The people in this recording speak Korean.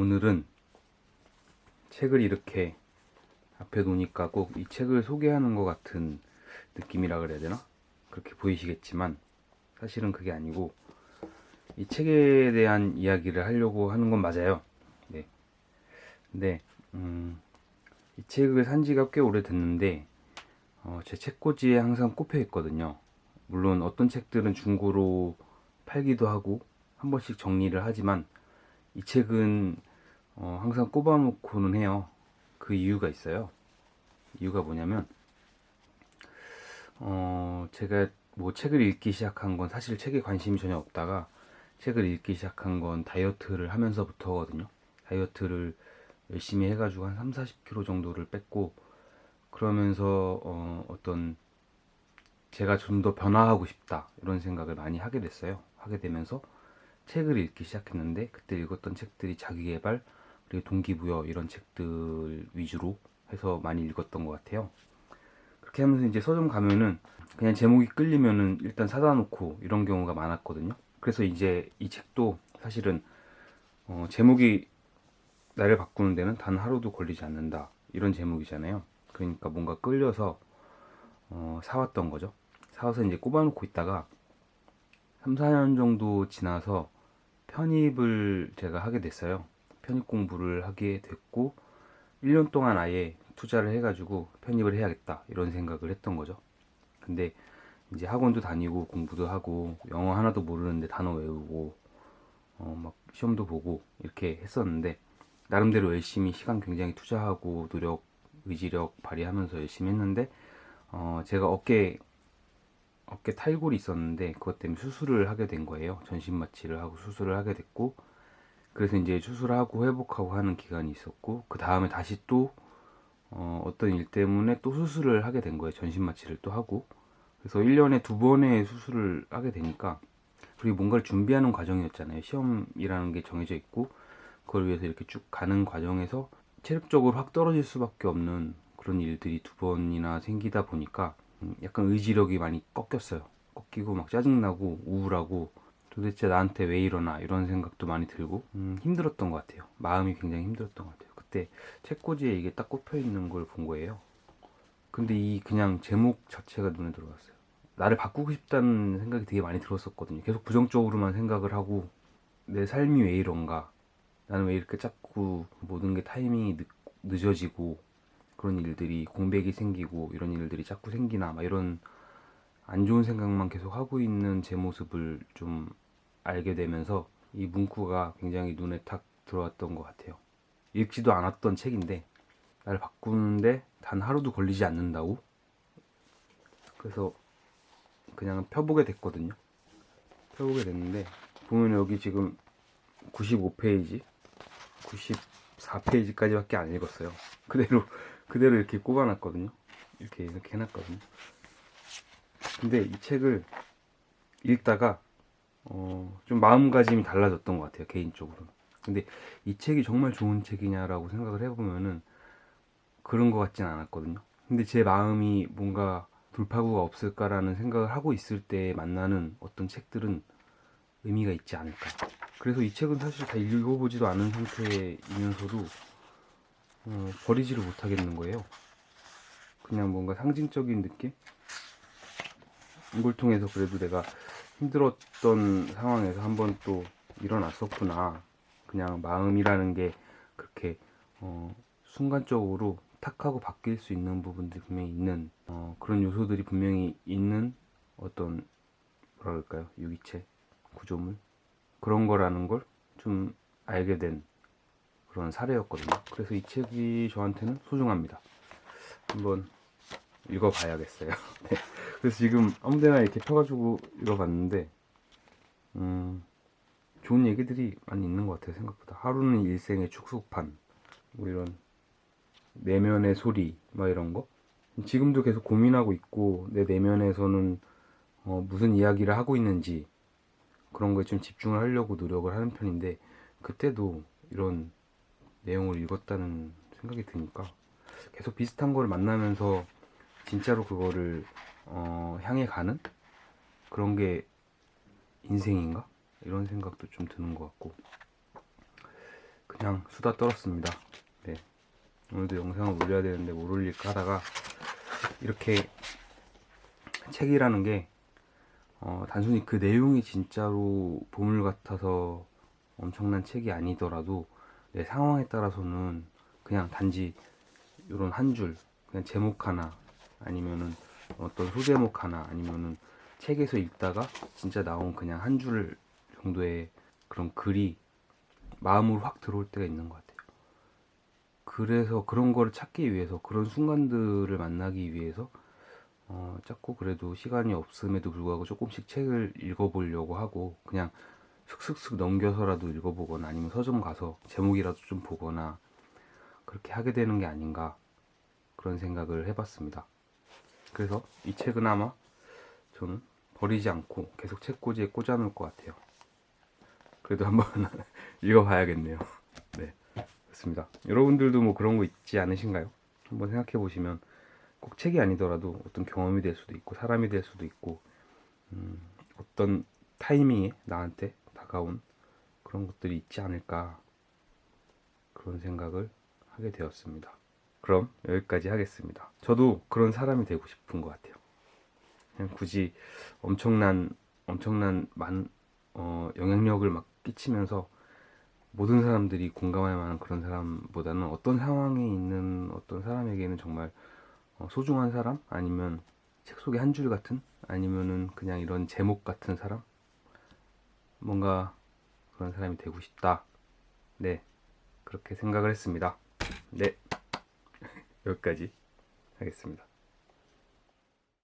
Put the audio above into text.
오늘은 책을 이렇게 앞에 놓으니까 꼭 이 책을 소개하는 것 같은 느낌이라 그래야 되나? 그렇게 보이시겠지만 사실은 그게 아니고 이 책에 대한 이야기를 하려고 하는 건 맞아요. 네. 근데 음, 이 책을 산 지가 꽤 오래됐는데 어, 제 책꽂이에 항상 꼽혀 있거든요. 물론 어떤 책들은 중고로 팔기도 하고 한 번씩 정리를 하지만 이 책은 어, 항상 꼽아놓고는 해요. 그 이유가 있어요. 이유가 뭐냐면 어, 제가 뭐 책을 읽기 시작한 건 사실 책에 관심이 전혀 없다가 책을 읽기 시작한 건 다이어트를 하면서부터거든요. 다이어트를 열심히 해가지고 한 3, 40kg 정도를 뺐고 그러면서 어, 어떤 제가 좀 더 변화하고 싶다 이런 생각을 많이 하게 됐어요. 하게 되면서 책을 읽기 시작했는데 그때 읽었던 책들이 자기개발 그리고 동기부여 이런 책들 위주로 해서 많이 읽었던 것 같아요. 그렇게 하면서 이제 서점 가면은 그냥 제목이 끌리면은 일단 사다 놓고 이런 경우가 많았거든요. 그래서 이제 이 책도 사실은 어, 제목이 나를 바꾸는 데는 단 하루도 걸리지 않는다 이런 제목이잖아요. 그러니까 뭔가 끌려서 어, 사왔던 거죠. 사와서 이제 꼽아놓고 있다가 3, 4년 정도 지나서 편입을 제가 하게 됐어요. 편입 공부를 하게 됐고 1년 동안 아예 투자를 해가지고 편입을 해야겠다 이런 생각을 했던 거죠. 근데 이제 학원도 다니고 공부도 하고 영어 하나도 모르는데 단어 외우고 어, 막 시험도 보고 이렇게 했었는데 나름대로 열심히 시간 굉장히 투자하고 노력 의지력 발휘하면서 열심히 했는데 어, 제가 어깨 어깨 탈골이 있었는데 그것 때문에 수술을 하게 된 거예요. 전신 마취를 하고 수술을 하게 됐고 그래서 이제 수술하고 회복하고 하는 기간이 있었고 그 다음에 다시 또 어, 어떤 일 때문에 또 수술을 하게 된 거예요. 전신 마취를 또 하고 그래서 1년에 두 번의 수술을 하게 되니까 그리고 뭔가를 준비하는 과정이었잖아요. 시험이라는 게 정해져 있고 그걸 위해서 이렇게 쭉 가는 과정에서 체력적으로 확 떨어질 수밖에 없는 그런 일들이 두 번이나 생기다 보니까 음, 약간 의지력이 많이 꺾였어요. 꺾이고 막 짜증나고 우울하고 도대체 나한테 왜 이러나 이런 생각도 많이 들고 음, 힘들었던 것 같아요. 마음이 굉장히 힘들었던 것 같아요. 그때 책꽂이에 이게 딱 꼽혀 있는 걸 본 거예요. 근데 이 그냥 제목 자체가 눈에 들어왔어요. 나를 바꾸고 싶다는 생각이 되게 많이 들었었거든요. 계속 부정적으로만 생각을 하고 내 삶이 왜 이런가? 나는 왜 이렇게 자꾸 모든 게 타이밍이 늦, 늦어지고 그런 일들이 공백이 생기고 이런 일들이 자꾸 생기나 막 이런 안 좋은 생각만 계속 하고 있는 제 모습을 좀 알게 되면서 이 문구가 굉장히 눈에 탁 들어왔던 것 같아요. 읽지도 않았던 책인데 나를 바꾸는데 단 하루도 걸리지 않는다고? 그래서 그냥 펴보게 됐거든요. 펴보게 됐는데 보면 여기 지금 95페이지, 94페이지까지밖에 안 읽었어요. 그대로 그대로 이렇게 꼽아놨거든요. 이렇게 이렇게 해놨거든요. 근데 이 책을 읽다가 어, 좀 마음가짐이 달라졌던 것 같아요 개인적으로. 근데 이 책이 정말 좋은 책이냐라고 생각을 해보면은 그런 것 같진 않았거든요. 근데 제 마음이 뭔가 돌파구가 없을까라는 생각을 하고 있을 때 만나는 어떤 책들은 의미가 있지 않을까. 그래서 이 책은 사실 다 읽어보지도 않은 상태이면서도 어, 버리지를 못하겠는 거예요. 그냥 뭔가 상징적인 느낌? 이걸 통해서 그래도 내가 힘들었던 상황에서 한번 또 일어났었구나. 그냥 마음이라는 게 그렇게 어, 순간적으로 탁 하고 바뀔 수 있는 부분들이 분명히 있는 어, 그런 요소들이 분명히 있는 어떤 뭐라 그럴까요? 유기체 구조물? 그런 거라는 걸 좀 알게 된 그런 사례였거든요. 그래서 이 책이 저한테는 소중합니다. 한번 읽어봐야겠어요. 네. 그래서 지금 아무데나 이렇게 펴가지고 읽어봤는데 음, 좋은 얘기들이 많이 있는 것 같아요 생각보다. 하루는 일생의 축소판 뭐 이런 내면의 소리 막 이런 거? 지금도 계속 고민하고 있고 내 내면에서는 어, 무슨 이야기를 하고 있는지 그런 거에 좀 집중을 하려고 노력을 하는 편인데 그때도 이런 내용을 읽었다는 생각이 드니까 계속 비슷한 걸 만나면서 진짜로 그거를 어, 향해 가는 그런 게 인생인가 이런 생각도 좀 드는 것 같고 그냥 수다 떨었습니다. 네. 오늘도 영상을 올려야 되는데 못 올릴까 하다가 이렇게 책이라는 게 어, 단순히 그 내용이 진짜로 보물 같아서 엄청난 책이 아니더라도 내 상황에 따라서는 그냥 단지 이런 한 줄, 그냥 제목 하나 아니면은 어떤 소제목 하나 아니면은 책에서 읽다가 진짜 나온 그냥 한 줄 정도의 그런 글이 마음으로 확 들어올 때가 있는 것 같아요. 그래서 그런 거를 찾기 위해서 그런 순간들을 만나기 위해서 어, 자꾸 그래도 시간이 없음에도 불구하고 조금씩 책을 읽어보려고 하고 그냥 슥슥슥 넘겨서라도 읽어보거나 아니면 서점 가서 제목이라도 좀 보거나 그렇게 하게 되는 게 아닌가 그런 생각을 해봤습니다. 그래서 이 책은 아마 저는 버리지 않고 계속 책꽂이에 꽂아놓을 것 같아요. 그래도 한번 읽어봐야겠네요. 네, 좋습니다. 여러분들도 뭐 그런 거 있지 않으신가요? 한번 생각해 보시면 꼭 책이 아니더라도 어떤 경험이 될 수도 있고 사람이 될 수도 있고 음, 어떤 타이밍에 나한테 다가온 그런 것들이 있지 않을까 그런 생각을 하게 되었습니다. 그럼 여기까지 하겠습니다. 저도 그런 사람이 되고 싶은 것 같아요. 그냥 굳이 엄청난 엄청난 많은 어, 영향력을 막 끼치면서 모든 사람들이 공감할 만한 그런 사람보다는 어떤 상황에 있는 어떤 사람에게는 정말 어, 소중한 사람 아니면 책 속의 한 줄 같은 아니면은 그냥 이런 제목 같은 사람 뭔가 그런 사람이 되고 싶다. 네 그렇게 생각을 했습니다. 네 여기까지 하겠습니다.